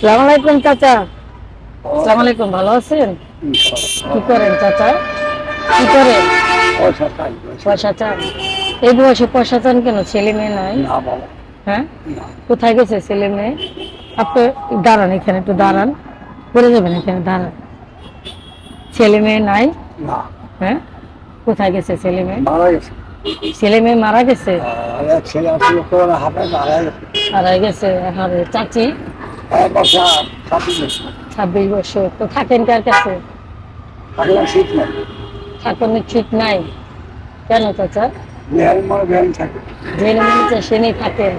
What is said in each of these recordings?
সালাম আলাইকুম চাচা। সালাম আলাইকুম ভালো আছেন? কি করেন চাচা? কি করেন পয়সা চান? এই বয়সে পয়সা চান কেন? ছেলে মেয়ে নাই? হ্যাঁ? কোথায় গেছে ছেলে মেয়ে? আপনি দাঁড়ান এখানে একটু দাঁড়ান। পড়ে যাবেন এখানে দাঁড়ান। ছেলে মেয়ে নাই? হ্যাঁ? কোথায় গেছে ছেলে মেয়ে? ছেলে মেয়ে মারা গেছে? হারাই গেছে। আর চাচি? ছাব্বিশ বছর। তো থাকেন কার কাছে? ঠিক নাই। কেন চাচা? জেনে সে নেই থাকেন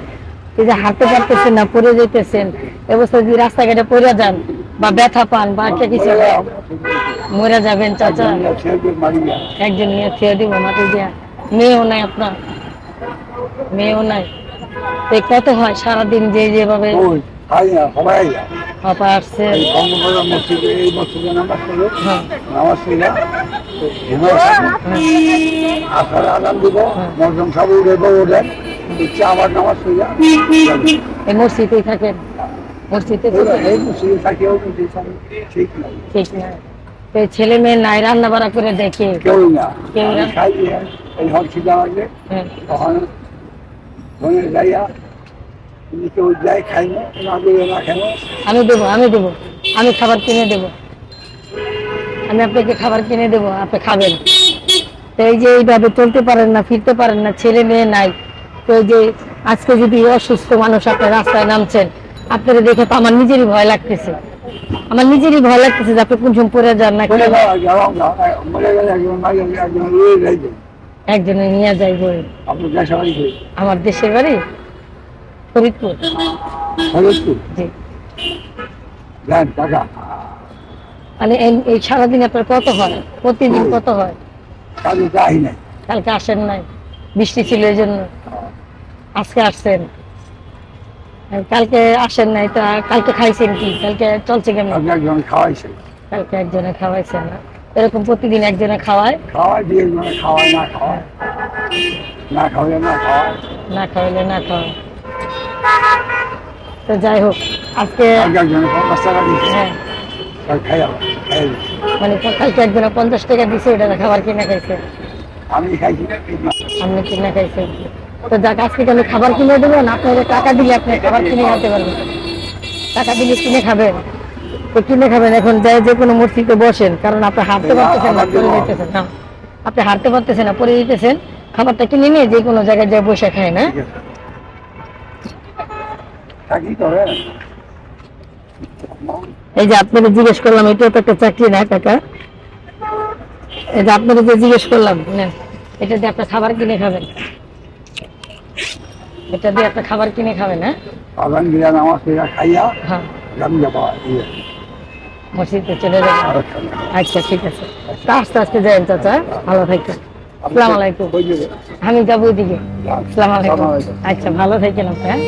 এই যে হাঁটতে পারতেছেন না পড়ে যেতেছেন অবস্থা যদি রাস্তাঘাটে পড়ে যান বা ব্যথা পান বা একটা কিছু মরে যাবেন চাচা। একজন নিয়ে খেয়ে দিব মাটি দিয়া। মেয়েও নাই আপনার। মেয়েও নাই। এই কত হয়? সারাদিন যে যেভাবে পাপা আসছে। হ্যাঁ। আদান দিব মজম সব উঠে ওঠেন ইচ্ছা আবার নামাজ এই মসজিদেই থাকেন। মসজিদে এই ঠিক না। এই ছেলে মেয়ে নাই রান্না বাড়া করে দেখে। কেউ না। কেউ না? খাই এই হসপিটাল হ্যাঁ। তখন যাইয়া যদি কেউ যায় খাই না না দিলে না খেলে আমি দেবো আমি দেবো। আমি খাবার কিনে দেবো। আমি আপনাকে খাবার কিনে দেবো আপনি খাবেন। তো এই যে এইভাবে চলতে পারেন না ফিরতে পারেন না ছেলে মেয়ে নাই। তো এই যে আজকে যদি অসুস্থ মানুষ আপনি রাস্তায় নামছেন আপনারা দেখে তো আমার নিজেরই ভয় লাগতেছে। আমার নিজেরই ভয় লাগতেছে যে আপনি কোন সময় পড়ে যান না একজন নিয়ে যাই বই। আমার দেশের বাড়ি? ফরিদপুর। হলুদপুর জি। দেন টাকা। মানে এই- সারাদিন আপনার কত হয়? প্রতিদিন কত হয়? কাজে যাই নাই। কালকে আসেন নাই। বৃষ্টি ছিল এই জন্য। আজকে আসছেন। কালকে আসেন নাই তা কালকে খাইছেন কি? কালকে চলছে কেমন? একজন খাওয়াইছে কালকে একজনে খাওয়াইছেন না। এরকম প্রতিদিন একজনে খাওয়ায়? খাওয়াই দিয়ে খাওয়াই না খাওয়ায়। না খাওয়াই না খাওয়ায়। না খাওয়াইলে না খাওয়ায়। তো যাই হোক আজকে হ্যাঁ। মানে কালকে একজনে পঞ্চাশ টাকা দিছে ওটা খাবার কিনে খাইছে। আমি খাইছি আপনি কিনে খাইছেন। তো যাক আজকে আমি খাবার কিনে দেবেন আপনাদের টাকা দিলে আপনি খাবার কিনে খেতে পারবেন। টাকা দিলে কিনে খাবেন। তো কিনে খাবেন। এখন যাই যে কোনো মূর্তিতে বসেন কারণ আপনি হাঁটতে পারতেছেন না পরে যেতেছেন না। আপনি হাঁটতে পারতেছেন না পরে যেতেছেন খাবারটা কিনে নিয়ে যে কোনো জায়গায় যায় বসে খায় না। আছে এই যে আপনাকে জিজ্ঞেস করলাম এটাও তো একটা চাকরি না কাকা। এই যে আপনাকে যে জিজ্ঞেস করলাম নেন এটা দিয়ে আপনি খাবার কিনে খাবেন। এটা দিয়ে আপনি খাবার কিনে খাবেন হ্যাঁ? খাইয়া হ্যাঁ। যাবা মসজিদে চলে যাবেন। আচ্ছা ঠিক আছে। তা আস্তে আস্তে যাবেন চাচা। ভালো থাকবেন আসসালামু আলাইকুম। আমি যাব আসসালামু আলাইকুম। আচ্ছা ভালো থাকেন আপনি হ্যাঁ?